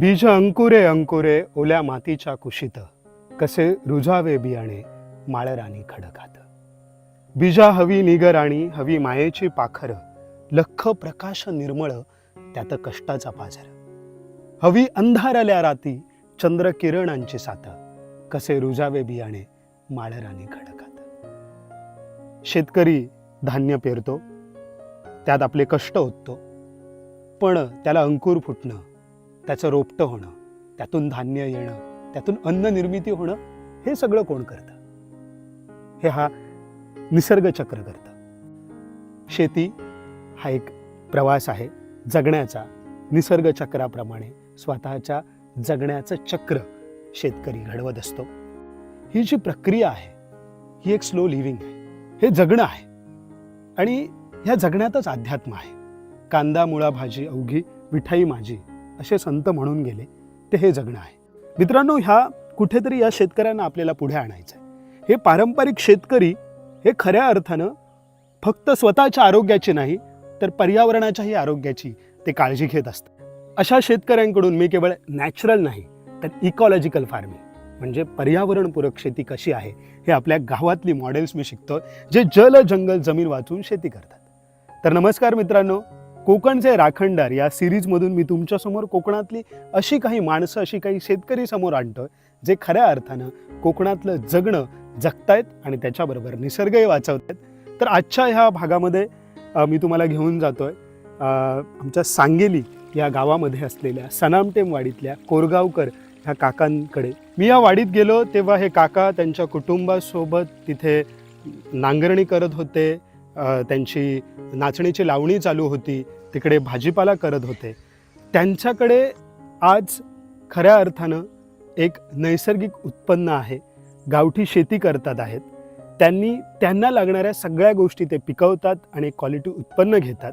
बीज अंकुरे अंकुरे ओल्या मातीच्या कुशीत. कसे रुजावे बियाणे माळरानी खडकात. बीजा हवी निगराणी हवी मायेची पाखर. लख प्रकाश निर्मळ त्यात कष्टाचा पाझर. हवी अंधारल्या राती चंद्र किरणांची साथ. कसे रुजावे बियाणे माळरानी खडकात. शेतकरी धान्य पेरतो त्यात आपले कष्ट होतो पण त्याला अंकुर फुटणं त्याचं रोपटं होणं त्यातून धान्य येणं त्यातून अन्न निर्मिती होणं हे सगळं कोण करतं? हे हा निसर्ग चक्र करतं. शेती हा एक प्रवास आहे जगण्याचा निसर्ग चक्राप्रमाणे स्वतःच्या जगण्याचं चक्र शेतकरी घडवत असतो. ही जी प्रक्रिया आहे ही एक स्लो लिव्हिंग आहे. हे जगणं आहे. आणि ह्या जगण्यातच अध्यात्म आहे. कांदा मुळा भाजी अवघी विठाई माझी असे संत म्हणून गेले ते हे जगणं आहे. मित्रांनो ह्या कुठेतरी या शेतकऱ्यांना आपल्याला पुढे आणायचं आहे हे पारंपरिक शेतकरी हे खऱ्या अर्थानं फक्त स्वतःच्या आरोग्याची नाही तर पर्यावरणाच्याही आरोग्याची ते काळजी घेत असतात. अशा शेतकऱ्यांकडून मी केवळ नॅचरल नाही तर इकॉलॉजिकल फार्मिंग म्हणजे पर्यावरणपूरक शेती कशी आहे हे आपल्या गावातली मॉडेल्स मी शिकतो जे जल जंगल जमीन वाचून शेती करतात. तर नमस्कार मित्रांनो कोकणचे राखणदार या सिरीजमधून मी तुमच्यासमोर कोकणातली अशी काही माणसं अशी काही शेतकरी समोर आणतोय जे खऱ्या अर्थानं कोकणातलं जगणं जगतायत आणि त्याच्याबरोबर निसर्गही वाचवत आहेत तर आजच्या ह्या भागामध्ये मी तुम्हाला घेऊन जातोय. आहे आमच्या सांगेली या गावामध्ये असलेल्या सनामटेम वाडीतल्या कोरगावकर ह्या काकांकडे. मी या वाडीत गेलो तेव्हा हे काका त्यांच्या कुटुंबासोबत तिथे नांगरणी करत होते. त्यांची नाचणीची लावणी चालू होती. तिकडे भाजीपाला करत होते. त्यांच्याकडे आज खऱ्या अर्थानं एक नैसर्गिक उत्पन्न आहे. गावठी शेती करतात आहेत. त्यांनी त्यांना लागणाऱ्या सगळ्या गोष्टी ते पिकवतात आणि क्वालिटी उत्पन्न घेतात.